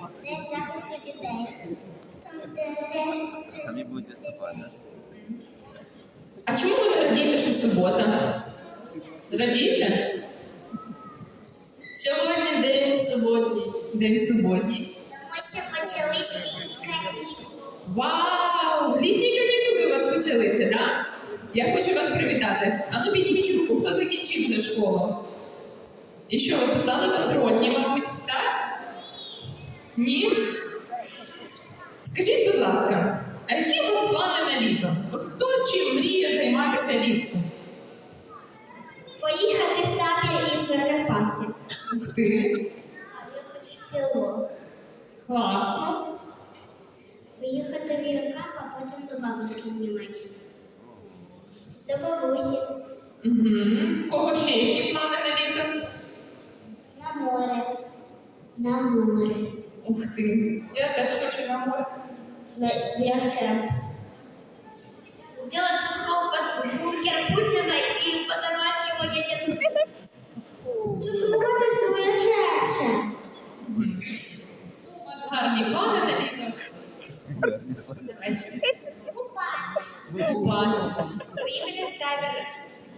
День захисту дітей. Там, де теж Самі будуть виступати. А чому ви не радієте, що субота? Радієте? Сьогодні день суботній. День суботній. тому що почались літні канікули. Вау! Літні канікули у вас почалися, так? Я хочу вас привітати. Ану підніміть руку, хто закінчив вже школу? І що, ви писали контрольні, мабуть, так? Ні? Скажіть, будь ласка, а які у вас плани на літо? От хто чим мріє займатися літку? Поїхати в табір і в Закарпаття. Ух ти! Поїхати в село. Класно! Поїхати в Юркам, а потім до бабушки в Німеччину. До бабусі. Угу. Кого ще які плани на літо? На море. На море. Ух ти! Я теж хочу на море. В Яркем. Сделать фотку под бункер Путина и подорвать его. Ти шукати своє серце. У вас гарні плани на літо. Купатися. Поїхати в табір.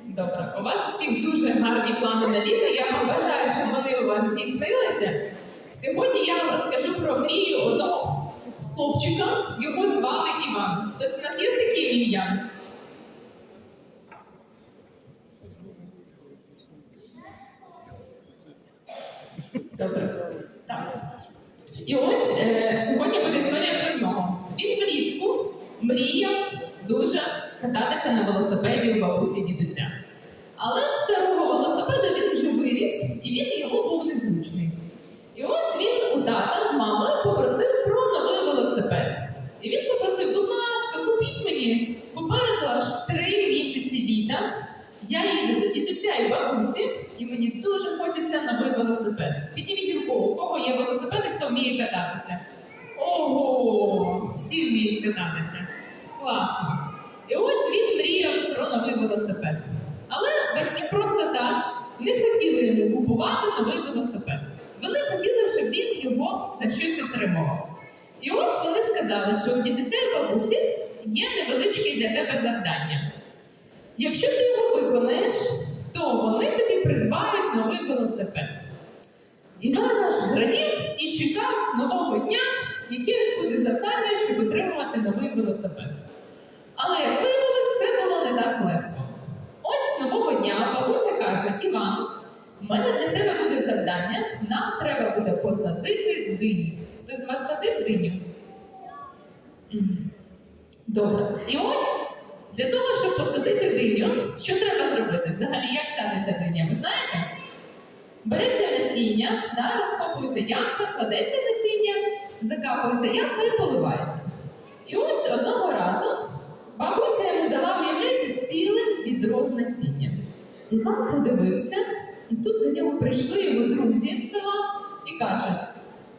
Добре, у вас всіх дуже гарні плани на літо. Я вам бажаю, щоб вони у вас здійснилися. Сьогодні я вам розкажу про мрію одного хлопчика. Його звали Іван. Хтось у нас є з таким ім'ям? Добре. Так. І ось е, сьогодні буде історія про нього. Він влітку мріяв дуже кататися на велосипеді у бабусі дідуся. Але з старого велосипеду він вже виріс, і він його був незручний. І ось він у тата з мамою попросив про новий велосипед. І він попросив, будь ласка, купіть мені попереду аж три місяці літа. Я їду до дідуся і бабусі, і мені дуже хочеться новий велосипед. Підніміть руку, у кого є велосипед і хто вміє кататися. Ого! Всі вміють кататися. Класно. І ось він мріяв про новий велосипед. Але батьки просто так не хотіли йому купувати новий велосипед. Він його за щось отримував. І ось вони сказали, що у дідуся і бабусі є невеличке для тебе завдання. Якщо ти його виконаєш, то вони тобі придбають новий велосипед. Іван аж зрадів і чекав нового дня, яке ж буде завдання, щоб отримувати новий велосипед. Але як виявилось, все було не так легко. Ось нового дня бабуся каже: Іван, в мене для тебе буде завдання, нам треба буде посадити диню. Хтось з вас садив диню? Добре. І ось для того, щоб посадити диню, що треба зробити? Взагалі, як садиться диня? Ви знаєте? Береться насіння, да, розкопується ямка, кладеться насіння, закапується ямка і поливається. І ось одного разу бабуся йому дала, уявляєте, ціле відро з насіння. Іван подивився, і тут до нього прийшли його друзі з села і кажуть: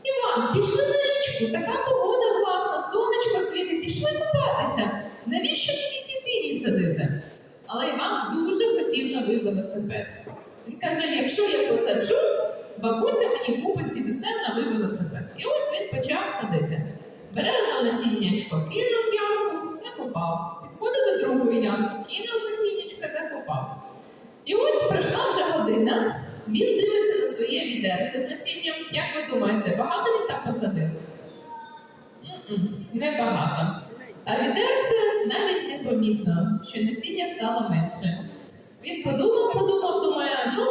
Іван, пішли на річку, така погода класна, сонечко світить, пішли купатися. Навіщо тобі ті дині садити? Але Іван дуже хотів новий велосипед. Він каже: якщо я посаджу, бабуся мені купить з дідусем новий велосипед. І ось він почав садити. Бере одне насіннячко, кинув ямку, закопав. Підходить до другої ямки, кинув насіннячко, закопав. І ось пройшла вже година. Він дивиться на своє відерце з насінням. Як ви думаєте, багато він так посадив? М-м, Небагато. А відерце навіть не помітно, що насіння стало менше. Він подумав, подумав, думає, ну,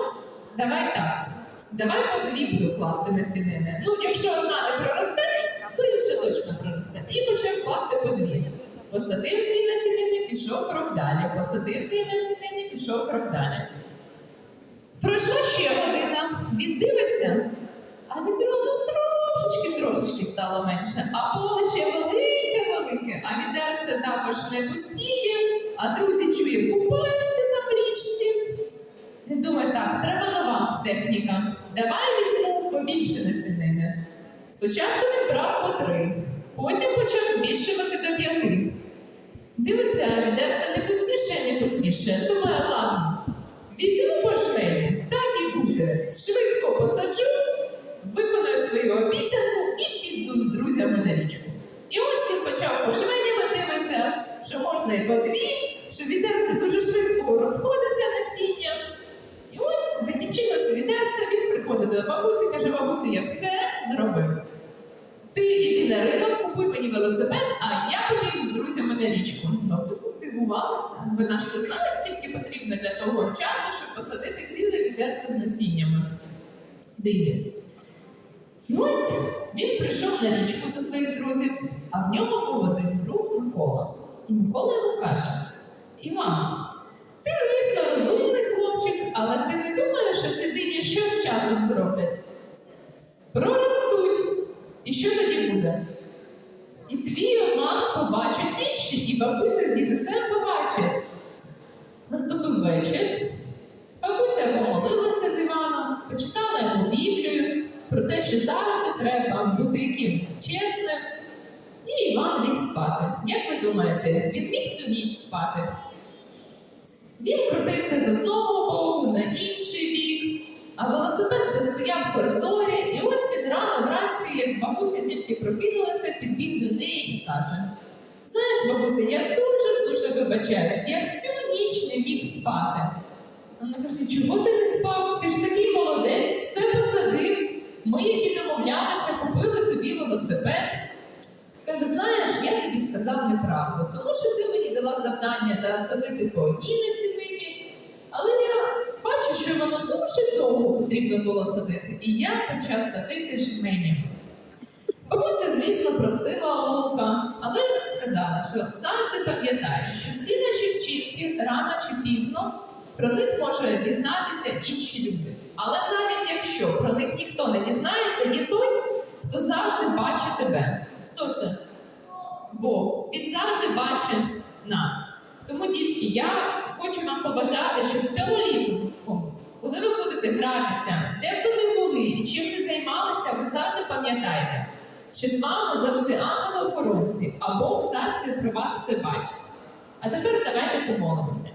давай так. Давай по дві буду класти насінини. Ну, якщо одна не проросте, то інша точно проросте. І почав класти. Посадив дві насінини, пішов крок далі. Посадив дві насінини, пішов крок далі. Пройшла ще година, він дивиться, а відро ну трошечки, трошечки стало менше, а поле ще велике-велике, а відерце також не пустіє, а друзі чує, купаються там в річці. Він думає, так, треба нова техніка. Давай візьму побільше насінини. Спочатку він брав по три, потім почав збільшувати до п'яти. Дивиться, а відерце не пустіше, не пустіше. Думає, ладно, візьму по так і буде. Швидко посаджу, виконую свою обіцянку і піду з друзями на річку. І ось він почав по дивиться, що можна і по дві, що відерце дуже швидко розходиться насіння. І ось закінчилося відерце, він приходить до бабусі, каже, бабусі, я все зробив. Ти йди на ринок, купуй мені велосипед, а я друзями на річку. Бабуся здивувалася. Вона ж то знає, скільки потрібно для того часу, щоб посадити ціле відерце з насіннями. Дині. І ось він прийшов на річку до своїх друзів, а в нього був один друг Микола. І Микола йому каже: Іван, ти, звісно, розумний хлопчик, але ти не думаєш, що ці дині що з часом зроблять? Проростуть. І що тоді буде? І твій обман побачать інші, і бабуся з дідусем побачать. Наступив вечір. Бабуся помолилася з Іваном, почитала йому Біблію про те, що завжди треба бути яким чесним. І Іван ліг спати. Як ви думаєте, він міг цю ніч спати? Він крутився з одного боку на інший бік, а велосипед вже стояв в коридорі, і ось він рано вранці, як бабуся тільки прокинулася, каже: Знаєш, бабуся, я дуже-дуже вибачаюсь, я всю ніч не міг спати. Вона каже: чого ти не спав? Ти ж такий молодець, все посадив. Ми, які домовлялися, купили тобі велосипед. Каже, знаєш, я тобі сказав неправду, тому що ти мені дала завдання да, садити по одній насінині, але я бачу, що воно дуже довго потрібно було садити, і я почав садити жменями. Бабуся, звісно, простила онука, але сказала, що завжди пам'ятай, що всі наші вчинки рано чи пізно про них може дізнатися інші люди. Але навіть якщо про них ніхто не дізнається, є той, хто завжди бачить тебе. Хто це? Бог. Він завжди бачить нас. Тому, дітки, я хочу вам побажати, щоб в цьому літу, коли ви будете гратися, де б ви не були і чим не займалися, ви завжди пам'ятайте, що з вами завжди ангели-охоронці, а Бог завжди про вас все бачить. А тепер давайте помолимося.